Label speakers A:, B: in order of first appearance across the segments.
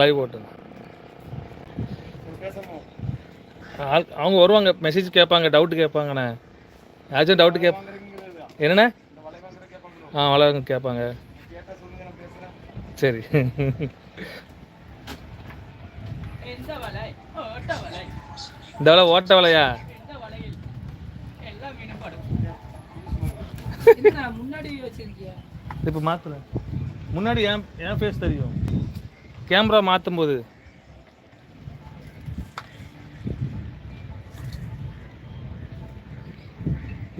A: Live போட்டுங்க ஆள் அவங்க வருவாங்க மெசேஜ் கேட்பாங்க டவுட் கேட்பாங்கண்ணே. யாச்சும் டவுட் கேப் என்னண்ணே? ஆ வளருங்க கேட்பாங்க. சரி. இந்த வேலை ஓட்ட வேலையா? இப்போ மாற்றுறேன் முன்னாடி ஏன் ஏன் ஃபேஸ் தெரியும். கேமரா மாற்றும் போது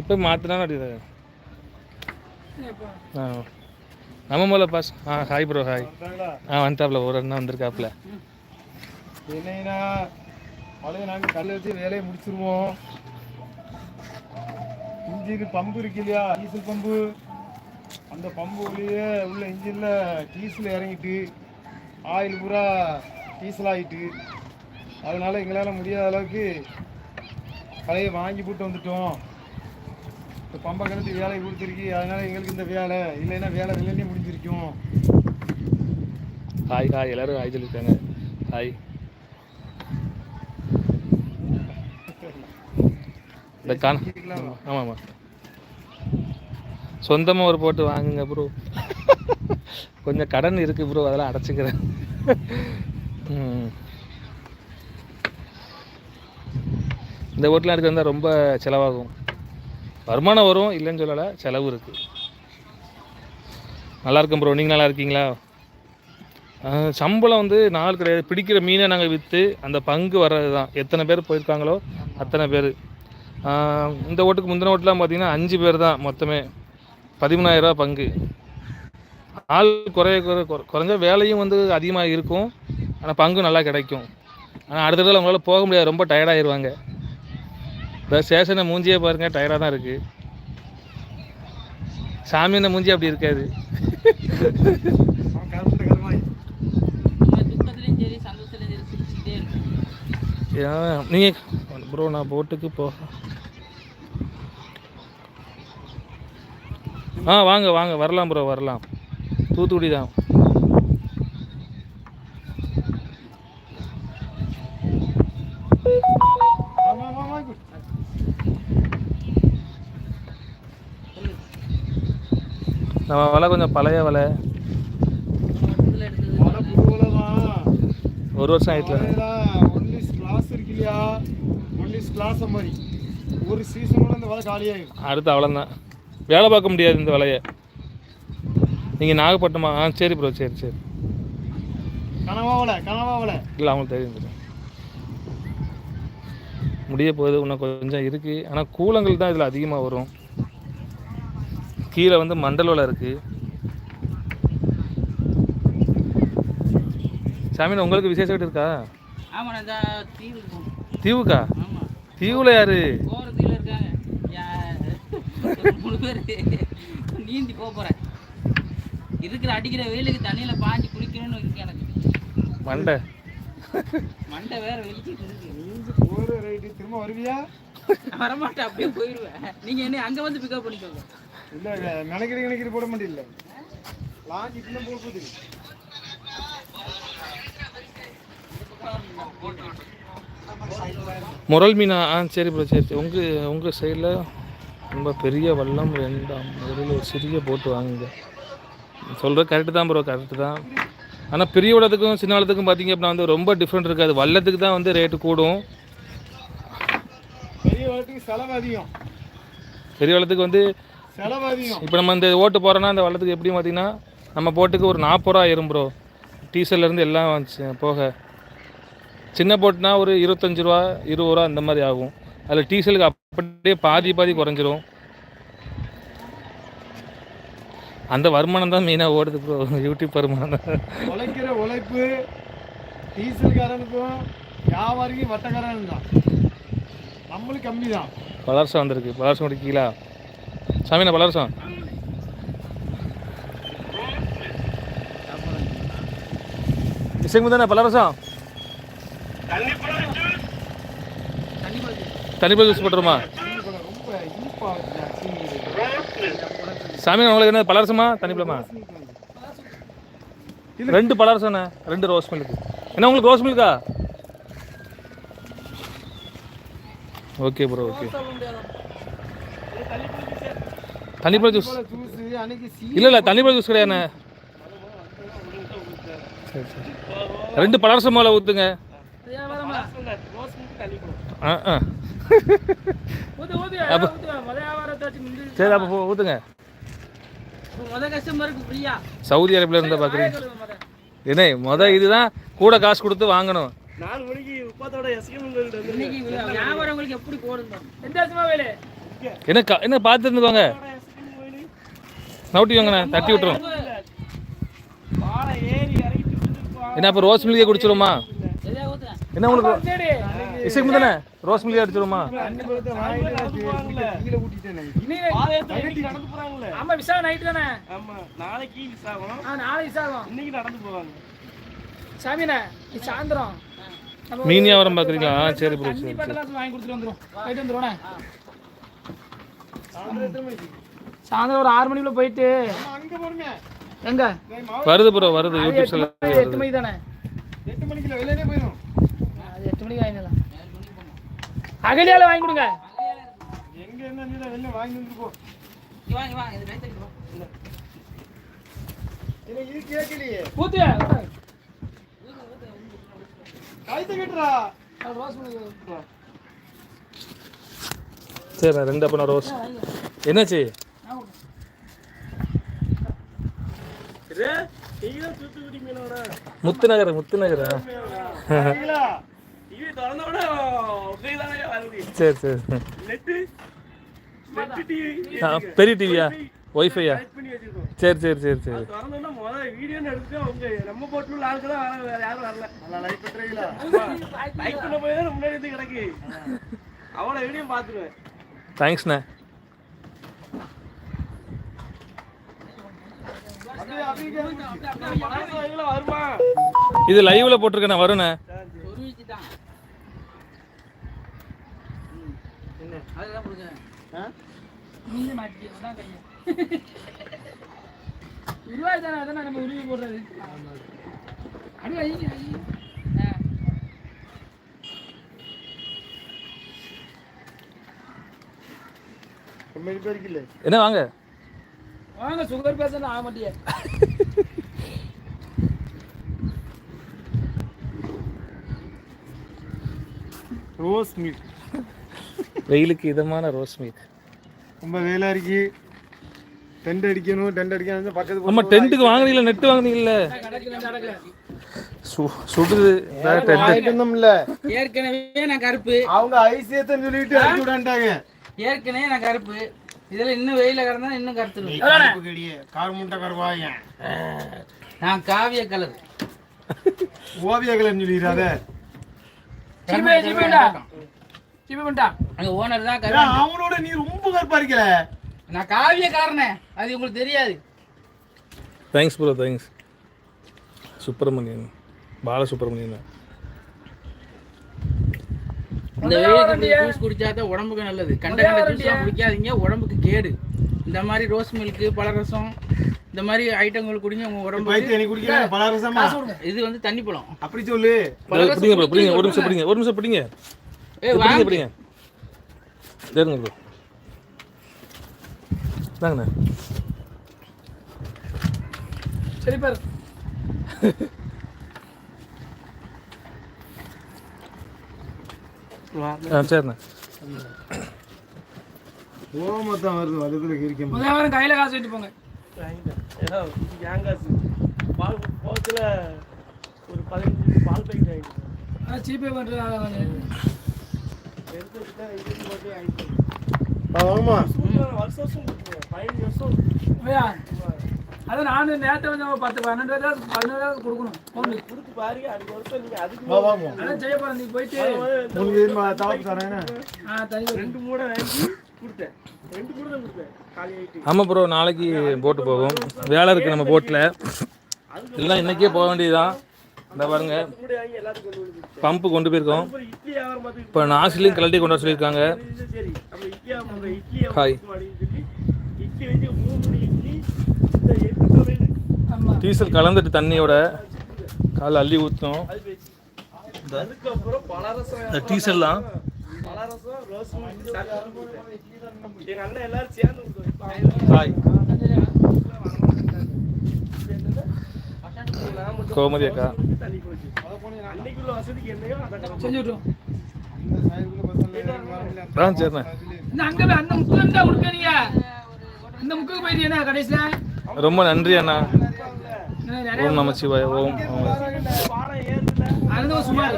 A: இப்போ மாற்றினா அடிக்குது ஆ. நம்ம முதல்ல பாஸ். ஆ ஹாய் ப்ரோ ஹாய் ஆ வந்துட்டாப்ல ஒரு அண்ணா வந்திருக்காப்ல.
B: என்னையா வலையை நாங்கள் கல் வச்சு வேலையை முடிச்சிருவோம். இன்ஜின் பம்பு இருக்கு இல்லையா? Diesel pump. அந்த பம்பு வழியே உள்ள இன்ஜினில் டீசல் இறங்கிட்டு ஆயில் பூரா டீசல் ஆகிட்டு அதனால எங்களால் முடியாத அளவுக்கு கலையை வாங்கி போட்டு வந்துட்டோம். இப்போ பம்பை கணத்து வேலை கொடுத்துருக்கு. அதனால எங்களுக்கு இந்த வேலை. இல்லைன்னா வேலை வெள்ளனே முடிஞ்சிருக்கும்.
A: Hi hi. எல்லாரும் ஹாய் சொல்லியிருக்காங்க. ஹாய். இந்த காண? ஆமாம் ஆமாம் சொந்தமாக ஒரு போட்டு வாங்குங்க ப்ரோ கொஞ்சம் கடன் இருக்குது ப்ரோ அதெல்லாம் அடைச்சிக்கிறேன். இந்த ஓட்டெலாம் எடுத்து வந்தால் ரொம்ப செலவாகும். வருமானம் வரும் இல்லைன்னு சொல்லலை செலவு இருக்குது நல்லா இருக்கும் ப்ரோ நீங்கள் நல்லா இருக்கீங்களா? சம்பளம் வந்து நாள் கிடையாது. பிடிக்கிற மீனை நாங்கள் விற்று அந்த பங்கு வர்றது தான் எத்தனை பேர் போயிருக்காங்களோ அத்தனை பேர். இந்த ஓட்டுக்கு முந்தின ஓட்டுலாம் பார்த்தீங்கன்னா அஞ்சு பேர் தான் மொத்தமே. பதிமூணாயிரரூவா பங்கு. ஆள் குறைய குறை குறை- குறைஞ்ச வேலையும் வந்து அதிகமாக இருக்கும். ஆனால் பங்கும் நல்லா கிடைக்கும். ஆனால் அடுத்த தடவை அவங்களால போக முடியாது. ரொம்ப டயர்டாயிருவாங்க இப்போ ஸ்டேஷனை மூஞ்சியே பாருங்கள் டயர்டாக தான் இருக்குது சாமியான மூஞ்சி அப்படி இருக்காது. நீங்கள் ப்ரோ நான் போட்டுக்கு போ. ஆ வாங்க வாங்க வரலாம் ப்ரோ வரலாம். தூத்துக்குடி தான் நம்ம வலை கொஞ்சம் பழைய வலை. ஒரு வருஷம் ஆயிட்டுல.
B: ஒன்லிஸ் கிளாஸ் இருக்கு இல்லையா ஒன்லிஸ் கிளாஸ் மாதிரி ஒரு சீசனோட இந்த வலை காலியாயிடும்
A: அடுத்து அவ்வளோதான் வேலை பார்க்க முடியாது இந்த வலையை. நீங்கள் நாகப்பட்டினமா? ஆ சரி ப்ரோ சரி சரி.
B: கனவா வலை கனவா வலை
A: இல்லை அவங்களுக்கு தெரியும் தெரியும். முடிய போகுது இன்னும் கொஞ்சம் இருக்குது ஆனால் கூலங்கள் தான் இதில் அதிகமாக வரும். கீழே வந்து மண்டல் வலை இருக்குது சாமின் உங்களுக்கு விசேஷம் வீடு இருக்கா
C: தீவுக்கு
A: தீவுல யாரு?
C: நீந்தி போக போகிறேன் இருக்கிற அடிக்கிற வெயிலுக்கு தண்ணியில் பாஞ்சு குளிக்கணும்னு இருக்கு எனக்கு.
A: மண்டை.
C: மண்டை வேற வெளிச்சிட்டு இருக்கு.
B: நீஞ்சு போகிற ரைட்டு திரும்ப வருவியா?
C: வரமாட்டேன் அப்படியே போயிடுவேன் நீங்கள் என்ன அங்கே வந்து பிக்கப் பண்ணிக்கோங்க.
B: இல்லை நினைக்கிற நினைக்கிற போட மாட்டில்ல லாஞ்சி இன்னும் போக போகுது.
A: முரல் மீனா ஆ சரி ப்ரோ சரி சரி. உங்கள் உங்கள் சைடில் ரொம்ப பெரிய வல்லம் வேண்டாம் முதல்ல ஒரு சிறிய போட்டு வாங்குங்க. சொல்கிறது கரெக்டு தான் ப்ரோ கரெக்டு தான். ஆனால் பெரிய வளத்துக்கும் சின்ன வளத்துக்கும் பார்த்தீங்க அப்படின்னா வந்து ரொம்ப டிஃப்ரெண்ட் இருக்காது. வல்லத்துக்கு தான் வந்து ரேட்டு கூடும்.
B: பெரிய வளத்துக்கு செலவு அதிகம்.
A: பெரிய வளத்துக்கு வந்து
B: செலவு அதிகம்.
A: இப்போ நம்ம இந்த ஓட்டு போகிறோன்னா அந்த வளத்துக்கு எப்படி பார்த்தீங்கன்னா நம்ம போட்டுக்கு ஒரு நாற்பது ரூபா ஆயிரும் ப்ரோ டீசல்லேருந்து எல்லாம் வந்துச்சு போக. சின்ன போட்டுனா ஒரு இருபத்தஞ்சி ரூபா இருபது ரூபா அந்த மாதிரி ஆகும். அதில் டீசலுக்கு அப்படியே பாதி பாதி குறைஞ்சிரும். அந்த வருமானம் தான் மெயினாக ஓடுது ப்ரோ யூடியூப் வருமானம் தான்.
B: உழைக்கிற உழைப்பு டீசல்காரனுக்கும் வியாபாரிக்கும் வட்டக்காரனும் தான். நம்மளும் கம்மி தான்
A: பலர்சம் வந்திருக்கு பலர்சம் குடிக்கீங்களா சாமிண்ணா பலர்சம் இசைக்கு தானே பலரசம் தண்ணி போய் யூஸ் பண்ணுறோமா
B: தண்ணி கூட ரொம்ப இனிப்பா இருக்குடா, சீனி.
A: சாமி உங்களுக்கு என்ன பலரசமா தண்ணி பழமா ரெண்டு பலரசண்ணே ரெண்டு ரோஸ் மில்க்கு என்ன உங்களுக்கு ரோஸ் மில்கா ஓகே ப்ரோ ஓகே. தண்ணிப்பழ ஜூஸ் இல்லை இல்லை தண்ணிப்பழ ஜூஸ் சரி சரி. ரெண்டு பலரசம் மேலே ஊற்றுங்க ஆ ஆ. சரி அப்போ ஊற்றுங்க சவுதி அரேபியா இருந்தால் பார்க்குறீங்க என்ன மொதல் இதுதான் கூட காசு கொடுத்து வாங்கணும்.
D: நாலு மணிக்கு உப்பாத்தோட
C: வியாபாரம் எப்படி
A: என்ன என்ன பார்த்துருந்து வாங்க நவுட்டி வாங்கண்ணே தட்டி விட்டுரும். என்ன அப்போ ரோஸ் மில்கே குடிச்சிருமா என்ன உங்களுக்கு? இசைக்கு தானே ரோஸ் மில்கே அடிச்சிருமா
E: ஆமா விசா நைட்டு தானே?
D: ஆமா நாளைக்கு விசாகம்.
E: ஆ நாளைக்கு விசாகம்
D: இன்னைக்கு நடந்து போவாங்க
E: சாமிண்ணே இது சாயந்தரம்
A: மீன் வியாபாரம் பார்க்குறீங்களா ஆ சரி. ப்ரோ சரி
E: வாங்கி கொடுத்துட்டு வந்துரும். போயிட்டு வந்துருவோண்ணே சாயந்தரம் ஒரு ஆறு மணிக்குள்ள போயிட்டு. எங்க?
A: வருது ப்ரோ வருது யூடியூப்
E: எட்டு மணிக்கு தானே?
B: எட்டு மணிக்குள்ள வெளியே போயிடும்
E: அது எட்டு மணிக்கு வாங்கிடலாம் அகலியால வாங்கி கொடுங்க.
B: எங்க என்ன நீ வெளில வாங்கி வந்துட்டு போ.
C: வா, வா, இது கைத்தறி வா.
B: இல்லை. இது கேட்கலையே.
E: ஊத்து.
B: கைத்த கட்டுறா.
E: ரோஸ் மில்க்
A: சரி ரெண்டு அப்போ ரோஸ் என்னாச்சு?
D: இது நீங்க
A: சரி சரி. பெரிய டிவியா ஒய்ஃபையா சரி சரி சரி சரி. தேங்க்ஸ்ண்ணே
B: அப்படியே அப்படியே
D: பணம் எல்லாம் வருமா?
A: இது லைவ்ல போட்டிருக்கேண்ணே வருண்ணே
C: ஒரு வீச்சு தான் ம். அதுதான் கொடுக்குறேன்
E: நீங்க மாட்டிக்கிட்டு தான் கையை உருவாய் தானே அதானே நம்ம உருவி போடுறது? அடி வைங்க
A: என்ன வாங்க.
E: வாங்க சுகர் பேஷண்ட் ஆக மாட்டியே.
B: ரோஸ் மில்க்
A: வெயிலுக்கு இதமான ரோஸ் மில்க்
B: ரொம்ப வெயிலா இருக்கு. டென்ட் அடிக்கணும் டென்ட் அடிக்கணும் பக்கத்து
A: நம்ம டென்ட்டுக்கு வாங்குனீங்களா நெட்டு வாங்குனீங்கல்ல சுடுது டென்ட்
C: ஏற்கனவே நான் கருப்பு.
B: அவங்க ஐசியத்தன்னு சொல்லிட்டு அடிச்சு விடாண்டாங்க
C: ஏற்கனவே நான் கருப்பு. இதுல இன்னும் வெயில கிடந்தா இன்னும் கருத்துருவேன்
B: கார் முட்டை கருவாங்க
C: நான் காவிய கலர்.
B: ஓவிய கலர்னு சொல்லிடுறாத.
C: அங்க ஓனர் தான் கருப்பு
B: அவனோட நீ ரொம்ப கருப்பா இருக்கல
C: நான் காவிய காரனே அது உங்களுக்கு தெரியாது.
A: Thanks bro thanks Subramanian. Bala Subramanian
C: இந்த வெயிலுக்கு ஜூஸ் குடிச்சா தான் உடம்புக்கு நல்லது. கண்ட கண்ட ஜூஸ்லாம் குடிக்காதீங்க. உடம்புக்கு கேடு. இந்த மாதிரி ரோஸ் மில்க் பழரசம் இந்த மாதிரி ஐட்டங்கள் குடிங்க உங்க
B: பலரசமா
C: இது வந்து தண்ணி பழம்.
B: அப்படி சொல்லு.
A: ஒரு நிமிஷம் பிடிங்க. ஒரு நிமிஷம் பிடிங்க.
C: ஏய்
A: பிடிங்க
C: வாங்க
A: பிடிங்க. சரிங்க ப்ரோ தாங்கண்ணே
E: சரி பாரு.
A: ஆ சரிண்ணே.
B: ஓமத்தான் வருது வலதுல கிரிக்க
E: முதல்ல வாரம் கையில காசு வச்சுட்டு போங்க.
D: ஏதோ ஏங்காசு பால் போகத்தில் ஒரு பதினஞ்சு பால் பேக்கெட் ஆகிட்டு
E: ஆ ஜிபே பண்ணுறது
D: எடுத்து வச்சுட்டா இது போட்டு ஆகிட்டு
B: ஆமா.
D: வருஷம் வருஷம் கொடுத்துருவேன் பதினஞ்சு வருஷம்
E: ஐயா அது நான் நேற்று வந்து பத்து பன்னெண்டு பேர் பதினோரு பேர் கொடுக்கணும். ஃபோனுக்கு
D: கொடுத்து பாருங்க அடுத்த வருஷம் நீங்கள் அதுக்கு
E: அதான் செய்ய போகிறேன் நீ போயிட்டு.
B: உங்களுக்கு
D: ரெண்டு மூடை வாங்கி கொடுத்தேன். ரெண்டு மூடை தான் கொடுத்தேன். காலி
A: ஆமாம் ப்ரோ நாளைக்கு போட்டு போவோம் வேலை இருக்குது நம்ம போட்டில் எல்லாம் இன்றைக்கே போக வேண்டியதுதான். இந்த பாருங்க.
D: கொண்டு
A: பம்பு கொண்டு போயிருக்கோம். இப்போ நாசிலையும் கலட்டி கொண்டு வர சொல்லியிருக்காங்க. ஹாய்.
D: மூணு மணி
A: டீசல் கலந்துட்டு தண்ணியோட கால் அள்ளி ஊற்றணும் இந்த டீசல்லாம். ஹாய்
B: வர முடியல.
A: ஆ சரிண்ணே
E: அங்க அந்த முக்கு இருந்தா கொடுப்பீங்க இந்த முக்குக்கு போயிட்டீங்கன்னா கடைசியில?
A: ரொம்ப நன்றி அண்ணா. ஓம் நமச்சிவாய ஓம்
E: சுமார்.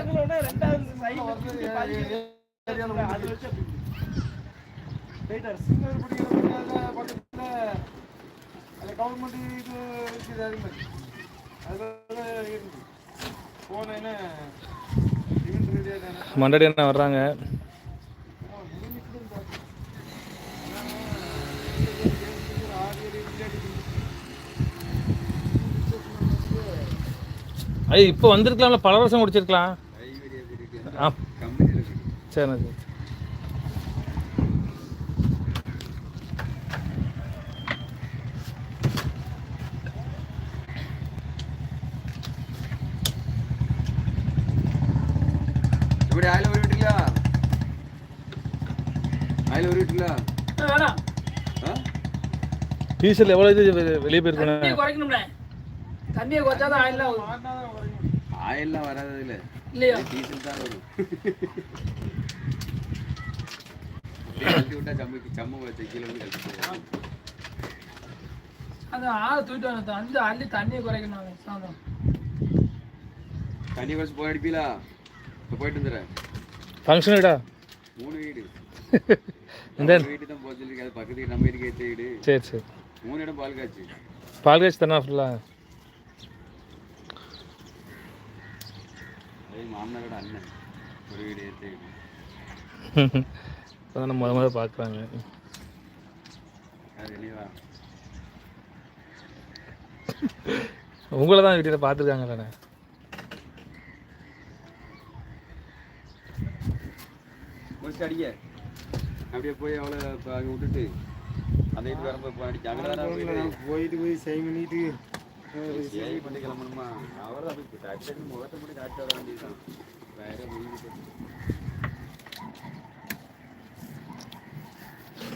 B: கவர்மெண்ட் இது
A: மண்டடி அண்ணா வர்றாங்க. ஐய் இப்போ வந்திருக்கலாம்ல பல வருஷம் குடிச்சிருக்கலாம் ஆ. சரிண்ணா சரி.
F: எவ்வளோ
E: வேணாம்
A: டீசல் எவ்வளோ இது? வெளியே போயிருக்கணும்
E: குறைக்கணும்ல. தண்ணியை எல்லாம் ஆயிலாம்
F: வராது இல்லை
E: இல்லையா?
F: டீசல் தான்
E: வரும். ஆள் தூக்கிட்டு வந்து அந்த அள்ளி தண்ணியை குறைக்கணும்
F: தண்ணி குறைச்சி போயிட்டு வந்துடுறேன். மூணு வீடு.
A: இந்த
F: மூணு வீடு தான் போக சொல்லியிருக்காது பக்கத்து நம்ம ஏற்ற வீடு.
A: சரி சரி.
F: மூணு இடம் பால் காய்ச்சி.
A: பால் காய்ச்சி தானே ஃபுல்லாக
F: மாமனாரோட அண்ணன் ஒரு வீடு ஏற்ற வீடு.
A: இப்போ தான் முத முத பார்க்குறாங்க உங்களை தான் வீட்டில் பார்த்துருக்காங்கல்லண்ணே
F: முடிச்சு அடிக்க. அப்படியே போய் அவளை இப்போ அங்கே விட்டுட்டு அந்த வீட்டு வரும்போது போய் அடிக்க அங்கே தானே போயிட்டு
B: போய் சை பண்ணிட்டு
F: ஏஐ பண்ணி கிளம்பணுமா? அவர் தான் போய் டாக்டர் முகத்தை மட்டும் டாக்டர் வர வேண்டியதுதான். வேற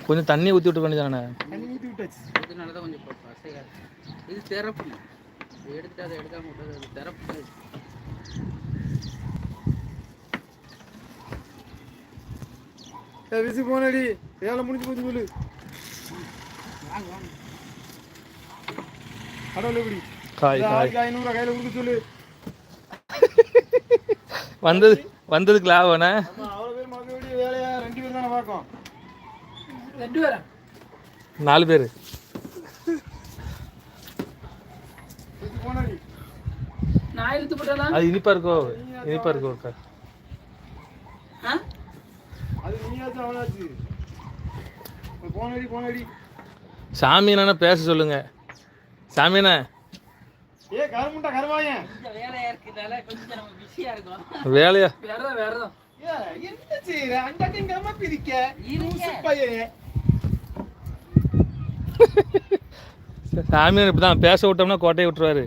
A: கொஞ்சம் தண்ணி ஊற்றி விட்டு வேண்டியதானே
B: தண்ணி ஊற்றி விட்டாச்சு.
C: அதனால தான் கொஞ்சம் இப்போ அசையாது இது தெரப்பு எடுத்துட்டு அதை எடுக்காம விட்டது அது தெரப்பு
B: விசி போனடி. வேலை முடிஞ்சு போச்சு சொல்லு. கடவுள் எப்படி
A: காய் காய்.
B: ஐநூறுரூவா கையில் கொடுக்க சொல்லு.
A: வந்தது வந்ததுக்கு லாபண்ணே
B: ஆமா அவ்வளோ பேர் வேண்டிய வேலையா? ரெண்டு பேர் தானே பார்க்கும்.
E: ரெண்டு பேரா?
A: நாலு பேர்.
E: நான் இழுத்து போட்டாலாம்
A: அது இனிப்பா இருக்கோ? இனிப்பா இருக்கோ
B: அது நீயாச்சும் அவனாச்சு போனடி போனடி
A: சாமி என்னன்னா பேச சொல்லுங்க. சாமி அண்ணா
B: ஏ கருமுண்டா கருவாயன்.
C: வேலையா இருக்கிறதால கொஞ்சம் நம்ம பிஸியா இருக்கோம்.
A: வேலையா?
B: ஏ என்ன பிரிக்க
C: இருங்க.
B: பையன்
A: இப்படி தான் பேச விட்டோம்னா கோட்டையை விட்டுருவாரு.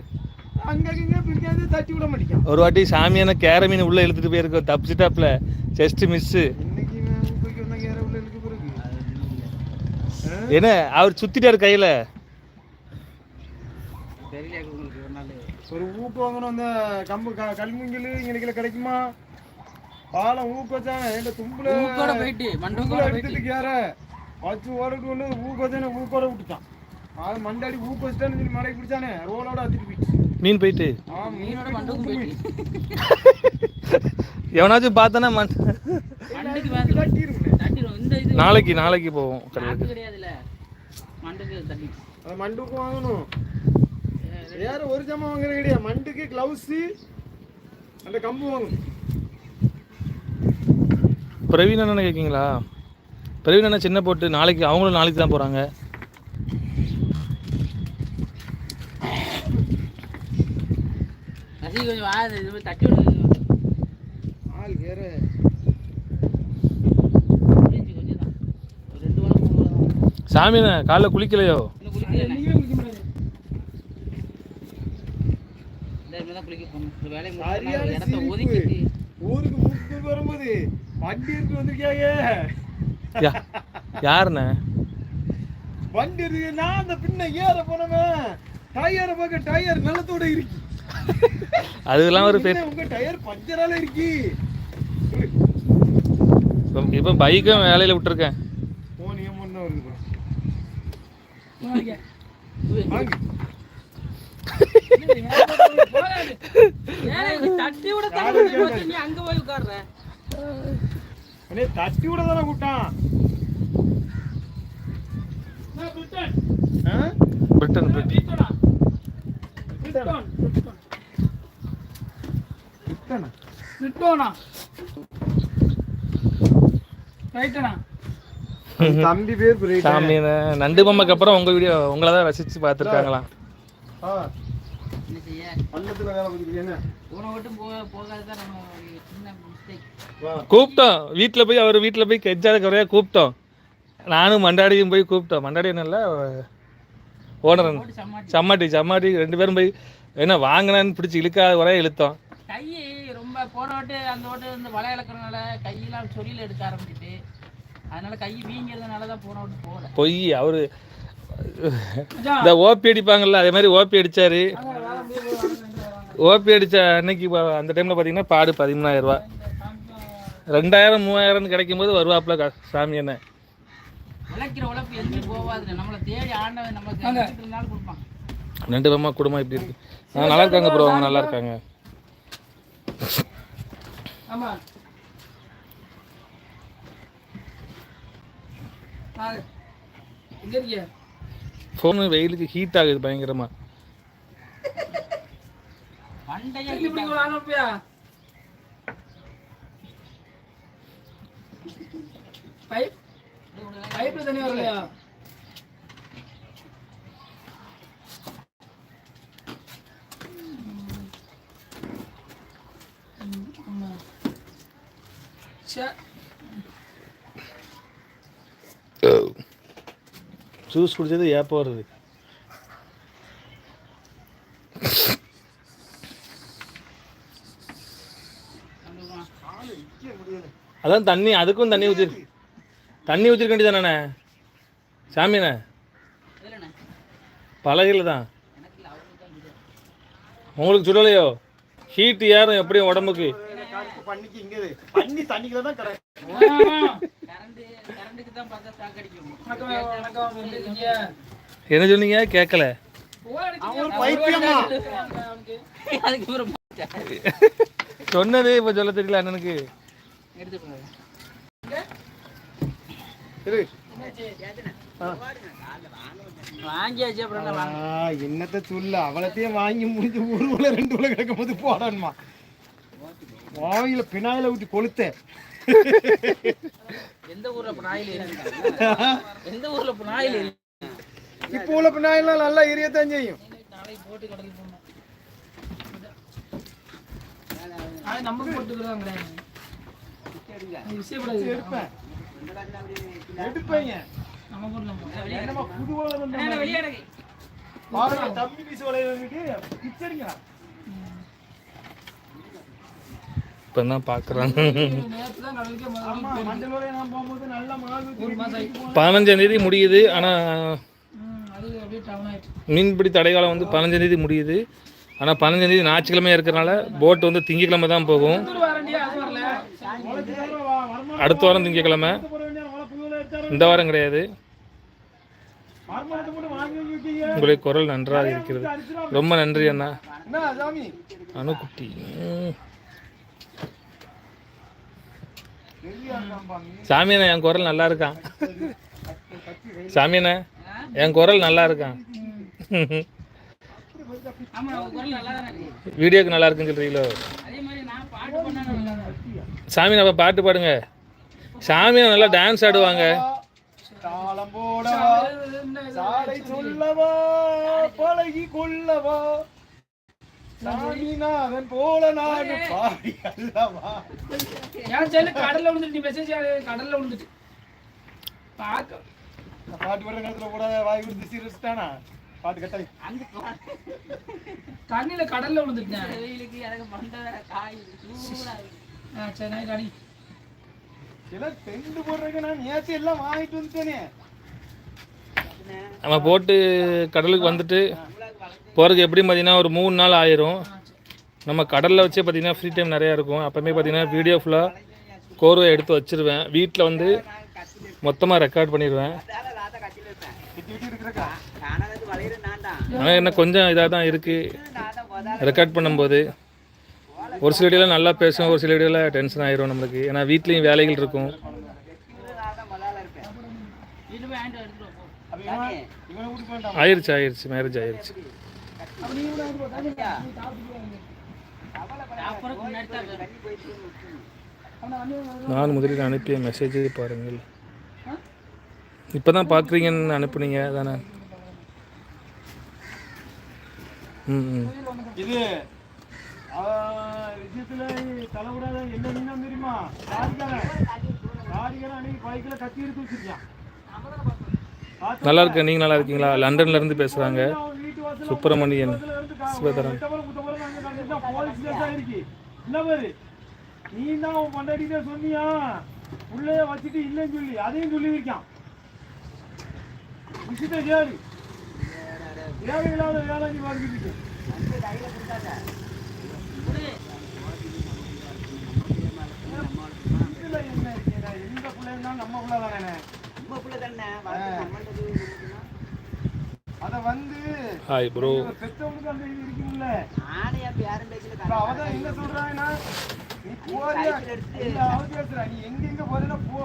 A: ஒரு வாட்டி சாமியான கேர மீன் உள்ள இழுத்துட்டு போயிருக்கோம் தப்பிச்சிட்டாப்ல. ஜஸ்ட் மிஸ்ஸு என்ன அவர் சுத்திட்டாரு கையில.
C: ஒரு
B: ஊக்கு வாங்கணும் அந்த கம்பு க கல்முங்கில் இங்கே கிடைக்குமா? பாலம் ஊக்கு வச்சாங்க என்கிட்ட தும்புல
C: போயிட்டு போயிட்டு.
B: எடுத்துட்டு யார? வச்சு ஓடிட்டு வந்து ஊக்கு வச்சானே ஊக்கோட விட்டுட்டான். அது மண்டாடி ஊக்கு வச்சுட்டான்னு சொல்லி மடை பிடிச்சானே ரோலோட அத்திட்டு போயிடுச்சு.
A: மீன் போயிட்டு. எவனாச்சும் பார்த்தானா மண்? நாளைக்கு நாளைக்கு போவோம்.
C: மண்டுக்கு
B: வாங்கணும். வேற ஒரு ஜாமான் வாங்குறது கிடையாது மண்டுக்கு கிளவுஸு அந்த கம்பு வாங்கணும்.
A: பிரவீன் அண்ணனை கேட்கீங்களா? பிரவீன் அண்ணன் சின்ன போட்டு நாளைக்கு அவங்களும் நாளைக்கு தான் போகிறாங்க
C: ரசி கொஞ்சம் வா இது மாதிரி தட்டி விடுங்க
B: ஆள் வேற
C: முடிஞ்சு கொஞ்சம் தான் ஒரு ரெண்டு வாரம் மூணு வாரம்
A: சாமி அண்ணன் காலைல குளிக்கலையோ
C: இன்னும் குளிக்கல
E: நீங்களே குளிக்க முடியாது
C: இந்த வேலையை
B: சரியான
C: முடிச்சு இடத்த
B: சிரிப்பு.
C: ஒதுக்கிட்டு.
B: ஊருக்கு முக்கு வரும்போது வண்டி எடுத்து வந்திருக்காங்க
A: யா- யாருண்ணே?
B: வண்டி இருக்கு நான் அந்த பின்ன ஏற போனவன். டயரை பார்க்க டயர் நிலத்தோட இருக்கு.
A: அதெல்லாம் ஒரு
B: உங்க டயர் பஞ்சரால இருக்கு?
A: இப்போ பைக்கும் வேலையில் விட்டுருக்கேன்.
C: தட்டி விட அங்க போய் உட்கார்ற?
B: தட்டி விட தானே கூட்டான்.
E: நான் பிரிட்டன்
A: பிரிட்டனா? Britain,
E: Britain.
B: விட்டானா?
E: பிரிட்டோனா? ரைட்டனா?
B: தம்பி பேர் பிரேட்
A: சாமி நண்டு பொம்மைக்கு அப்புறம் உங்கள் வீடியோ உங்களை தான்
C: மிஸ்டேக்
B: வா
A: கூப்பிட்டோம் வீட்டில் போய் அவர் வீட்டில் போய் குறையாக கூப்பிட்டோம் நானும் மண்டாடியும் போய் கூப்பிட்டோம் மண்டாடி என்னல்ல ஓனர் சம்மாட்டி. சம்மாட்டி ரெண்டு பேரும் போய் என்ன வாங்கினான்னு பிடிச்சி இழுக்காத குறைய இழுத்தோம்.
C: கை ரொம்ப போன விட்டு அந்த விட்டு இந்த வலை இழக்கிறனால கையெல்லாம் சொறியில் எடுக்க ஆரம்பிச்சிட்டு அதனால கை வீங்கிறதுனால தான் போன விட்டு போகல.
A: பொய் அவர் இந்த ஓபி அடிப்பாங்கல்ல அதே மாதிரி ஓபி அடிச்சாரு. ஓபி அடிச்ச அன்னைக்கு அந்த டைமில் பார்த்தீங்கன்னா பாடு பதிமூணாயிரம் ரூபா ரெண்டாயிரம் மூவாயிரம் கிடைக்கும் போது வருவாப்புல சாமி என்ன
C: உழைக்கிற உழைப்பு எதுவும் போகாது நம்மளை தேடி ஆண்டவன் நமக்கு
E: வாங்க.
C: எங்கிட்டு இருந்தாலும் கொடுப்பான்.
A: ரெண்டு பேருமா குடும்பம் இப்படி இருக்கு. நல்லா இருக்காங்க ப்ரோ அவங்க நல்லா இருக்காங்க.
E: ஆமா. வாங்க. எங்க இருக்கீங்க
A: ஃபோனு வெயிலுக்கு ஹீட் ஆகுது பயங்கரமா.
E: பைப் பைப்ல தண்ணி வரலையா?
A: ஜூஸ் குடிச்சது ஏப்ப வருது. அதான் தண்ணி அதுக்கும் தண்ணி ஊற்றி தண்ணி ஊற்றிருக்க வேண்டியதானே சாமிண்ணே. பழகில தான்.
C: எனக்கு இல்லை அவருக்கு தான் இது.
A: உங்களுக்கு சுடலையோ? ஹீட் ஏறும் எப்படியும் உடம்புக்கு. என்ன சொன்னீங்க? கேட்கல. சொன்னதே இப்போ சொல்ல தெரியல அண்ணனுக்கு.
B: இரு. என்னத்த சொல்ல அவளத்தையும் வாங்கி முடிஞ்சு ஒரு உள்ள ரெண்டு உள்ள கிடக்கும் போது போடணுமா வாயில பினாயில ஊத்தி கொளுத்தேன்
C: எந்த ஊர்ல இருக்கு எந்த ஊர்ல இருக்கு
B: இப்போ உள்ள பினாயிலாம் நல்லா எரியத்தான் செய்யும்.
E: நம்ம போட்டுக்கிறோம் கிடையாது
B: எடுப்பேங்க.
E: நம்ம
B: புது பாருங்க, தம்பி பீஸ் வளையலுக்கு
A: பதினஞ்சாம் தேதி முடியுது ஆனால்
E: ம், அது அப்படியே டவுன் ஆயிடுச்சு.
A: மீன்பிடி தடைக்காலம் வந்து பதினஞ்சாம் தேதி முடியுது. ஆனால் பதினஞ்சாம் தேதி ஞாயிற்றுக்கிழமையாக இருக்கிறனால போட் வந்து திங்கக்கிழமை தான் போகும். அடுத்த வாரம் திங்கக்கிழமை. இந்த வாரம் கிடையாது. உங்களுடைய குரல் நன்றாக இருக்கிறது. ரொம்ப நன்றி அண்ணா.
B: சாமி
A: அணுக்குட்டி சாமியண்ணா அண்ணா என் குரல் நல்லா இருக்கான் சாமியண்ணா என் குரல் நல்லா இருக்கான் வீடியோக்கு நல்லா இருக்குன்னு சொல்றீங்களோ?
C: நான் பாட்டு
A: சாமி நம்ம பாட்டு பாடுங்க. சாமி நல்லா டான்ஸ் ஆடுவாங்க.
B: தாளம் போடவா சாலை சொல்லவா பழகி கொள்ளவா. சாமிநாதன் போல நான் பாடி அல்லவா?
E: என் செல்லு கடல்ல விழுந்துட்டு நீ மெசேஜ் கடல்ல விழுந்துட்டு. பார்க்க.
B: நான் பாட்டு பாடுற நேரத்துல கூட வாய் கொடுத்து சீரஸ்டானா பாத்து கட்டாய்.
C: அங்க போ-
E: தண்ணியில கடல்ல விழுந்துட்டேன்.
C: எனக்கு மண்டை காய்
E: சரி அடி.
B: எல்லாம் டென்ட் போடுறதுக்கு நான் நேத்து எல்லாம் வாங்கிட்டு வந்துட்டேனே.
A: நம்ம போட்டு கடலுக்கு வந்துட்டு போகிறதுக்கு எப்படி பார்த்தீங்கன்னா ஒரு மூணு நாள் ஆயிரும். நம்ம கடலில் வச்சே பார்த்தீங்கன்னா ஃப்ரீ டைம் நிறையா இருக்கும். அப்போமே பார்த்தீங்கன்னா வீடியோ ஃபுல்லாக கோர்வை எடுத்து வச்சிருவேன். வீட்டில் வந்து மொத்தமாக ரெக்கார்ட் பண்ணிடுவேன் ஆனால் என்ன கொஞ்சம் இதாக தான் இருக்குது ரெக்கார்ட் பண்ணும்போது ஒரு சில இடையில நல்லா பேசும் ஒரு சில இடையில டென்ஷன் ஆயிரும் நம்மளுக்கு. ஏன்னா வீட்லேயும் வேலைகள் இருக்கும். ஆயிருச்சு ஆயிருச்சு மேரேஜ் ஆயிருச்சு. நான் முதலில் அனுப்பிய மெசேஜை பாருங்கள். இப்போ தான் பார்க்குறீங்கன்னு அனுப்புனீங்க தானே ம் ம்.
B: இது விஷயத்துல தலைவிடாத என்ன மீனா தெரியுமா? காரிகாரன் காரிகாரன் அன்னைக்கு பைக்ல கத்தி எடுத்து வச்சிருக்கான்.
A: நல்லா இருக்கேன் நீங்கள் நல்லா இருக்கீங்களா? லண்டன்ல இருந்து
B: வாசல்ல
A: சுப்பிரமணியன். சிவதரன்
B: இருக்கு. நீ தான் உன் பொண்டாட்டிட்ட சொன்னியா? உள்ளே வச்சுட்டு இல்லைன்னு சொல்லி. அதையும் சொல்லி இருக்கான் விஷயத்தை கேளு. தேவையில்லாத வேலை நீ பார்த்துக்கிட்டு இதுல என்ன இருக்குடா? எந்த பிள்ளைன்னா நம்ம பிள்ளை தானே. அத வந்து
A: ஹாய் ப்ரோ
B: பெற்றவங்களுக்கு அந்த இது என்ன சொல்றாங்கன்னா நீ போறியா? இல்ல அவ பேசுறா நீ எங்க எங்க போறேன்னா போ.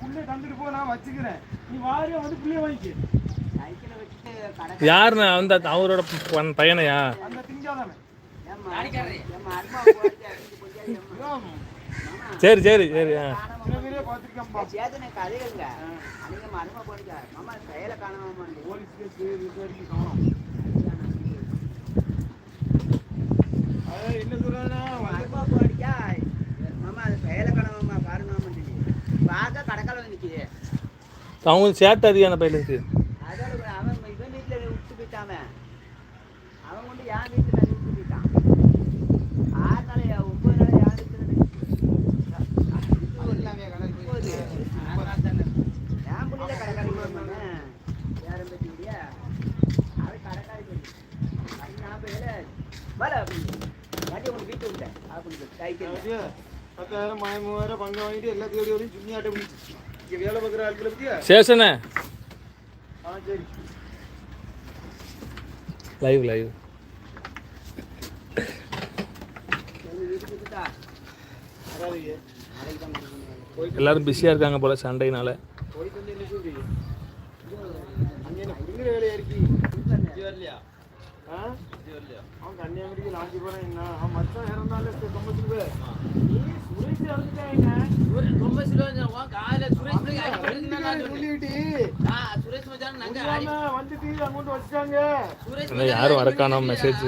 B: புள்ளைய தந்துட்டு போ நான் வச்சுக்கிறேன். நீ வாரியா வந்து புள்ளைய வாங்கிக்க.
A: யாருண்ணா அந்த அவரோட பையனையா?
B: அந்த திங்காதானே
A: சரி சரி சரி ஆ.
B: சில பேரே பார்த்துருக்கேன்ப்பா போலீஸ் கேஸ் விசாரிச்சு காணும் அதான் என்ன சொல்றாங்கன்னா வந்து
A: அவங்க சேட்டை அதிகான பையனுக்கு
G: அவன் கொண்டு யார் வீட்டுல தள்ளி விட்டு போயிட்டான் ஆறு நாளையா ஒன்பது நாளையா யார் வீட்டுல என் புள்ளியில கடைக்காரி யாரும் பற்றியா அது கடைக்காரி சொல்லி அது நான் போயில வர வண்டி உனக்கு வீட்டு விட்டேன் அப்படின்னு கைக்கு
B: அது பத்தாயிரம் மாய மூவாயிரம் பங்கு வாங்கிட்டு எல்லா தேடி வரையும் சுண்ணி ஆட்ட முடிச்சு இங்க வேலை பார்க்குற ஆட்களை பத்தியா?
A: சேஷனே.
B: ஆ சரி.
A: Live live. எல்லாரும் பிஸியாக இருக்காங்க போல சண்டையினால
B: வேலையா இருக்கு? அவன் கன்னியாகுமரிக்கு லாஞ்சி போறேன் என்ன? அவன் மச்சான் இறந்தாலே கம்பத்துக்கு நீ சுரேஷ் இறந்துட்டாங்க
C: ரொம்ப சிலோ காலையில சுரேஷ் போய்
A: யாரும் வரக்கானோம் மெசேஜ்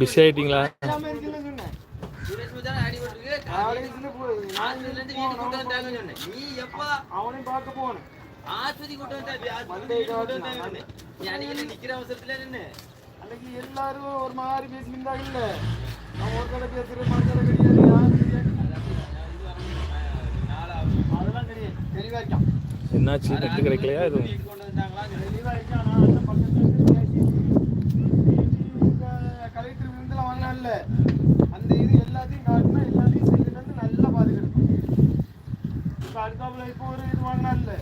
A: பிஸி ஆயிட்டீங்களா?
B: போய்
C: நீ எப்பா?
B: அவனையும் பார்க்க போனேன்
C: ஆஸ்பத்திரி கூட்டு வந்தா ஆஸ்பத்திரி வீட்டுக்கு கூட்டு வந்தாங்க நீ அன்னைக்கு நிக்கிற அவசரத்துல நின்னு.
B: அன்னைக்கு எல்லாரும் ஒரு மாதிரி பேசிக்கிட்டாங்க இல்ல? நான் ஒரு தலை பேசுறேன் மறு தலை கிடையாது அதெல்லாம் கிடையாது. தெளிவா இருக்கான்.
A: என்னாச்சு? நெட்டு கிடைக்கலையா? எதுவும்?
B: கலெக்டர் விருந்துல வாங்கினான்ல. அந்த இது எல்லாத்தையும் காட்டினா எல்லாத்தையும் செய்துட்டு வந்து நல்லா பாதுகாப்பு இப்ப அடுத்தாப்புல இப்போ ஒரு இது வாங்கினான்ல.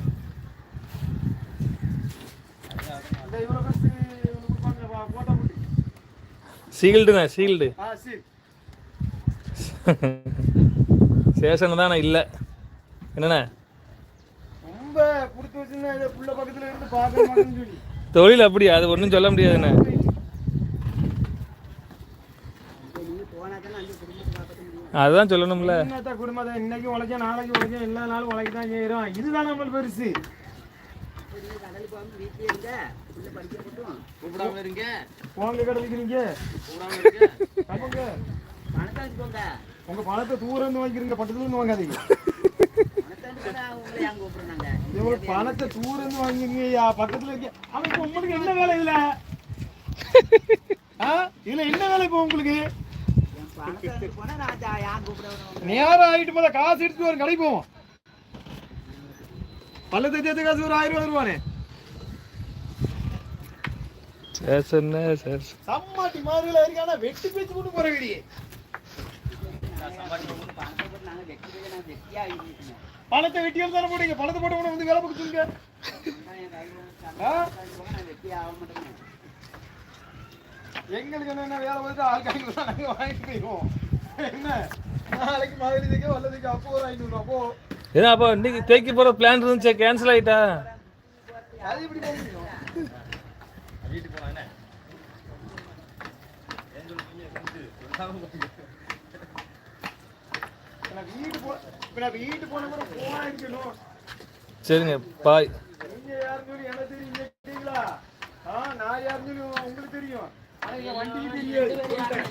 B: அந்த இவ்வளவு பெருசு இவனுக்கு கொடுப்பாங்க போட்டோ போட்டு
A: சீல்டுண்ணே சீல்டு. சேஷன் தான் இல்லை. என்னண்ணே?
B: ரொம்ப கொடுத்து வச்சிருந்தேன் இதை புள்ள பக்கத்துல இருந்து பார்க்க
A: தொழில் அப்படி அது ஒன்றும் சொல்ல முடியாதுண்ணே. அதுதான் சொல்லணும்ல.
B: குடும்பத்தை இன்னைக்கு உழைக்க நாளைக்கு உழைக்க எல்லா நாளும் உழைக்க தான் செய்யறோம் இதுதான் நம்ம பெருசு.
G: போகாம வீட்டிலே இருங்க. பிள்ளை படிக்க மட்டும்.
C: கூப்பிடாம இருங்க.
B: போங்க கடலுக்கு நீங்க
C: கூப்பிடாம இருங்க.
B: கிளம்புங்க
G: பணத்தை வச்சுக்கோங்க
B: உங்க பணத்தை தூரம் இருந்து வாங்கிக்கிறீங்க பக்கத்துல இருந்து வாங்காதீங்க.
G: பணத்தை
B: பணத்தை தூரந்து வாங்கிங்கய்யா பக்கத்துல இருக்க அவன் இப்ப உங்களுக்கு என்ன வேலை இதுல? ஆ? இதுல என்ன வேலை இப்போ உங்களுக்கு?
G: எடுத்து
B: நேரம் ஆகிட்டு போல காசு எடுத்துட்டு ஒரு கடைக்கு போவோம். பள்ளத்தை சேர்த்து காசு ஒரு ஆயிரம் ரூபா வருவானே
A: சரி சரிண்ணே சரி
B: சம்மாட்டி மாதிரில இருக்கானா? வெட்டி பேச்சு கொண்டு போற வெளியே
G: பணத்தை போட்டு வெட்டி
B: வெட்டியால் தானே போடுங்க பணத்தை போட்டவன வந்து வேலை
G: மாட்டேங்க
B: எங்களுக்கு என்ன வேலை வந்து ஆள் கைக்கு தான் நாங்க வாங்கிட்டு போயிடுவோம் என்ன? நாளைக்கு மகளிருக்கு வல்லதுக்கு அப்போ ஒரு ஐநூறு அப்போ
A: ஏன்னா அப்போ இன்னைக்கு தேக்கி போகிற பிளான் இருந்துச்சு கேன்சல் ஆகிட்டா
B: அது எப்படி போக முடியும் இப்ப நான் வீடு போ இப்ப நான் வீட்டு போன கூட போனா இருக்கணும்
A: சரிங்க பாய்
B: நீங்க யாருன்னு சொல்லி எனக்கு தெரியும் நீங்க கேட்டீங்களா ஆ நான் யாருன்னு உங்களுக்கு தெரியும். வண்டிக்கு தெரியாது.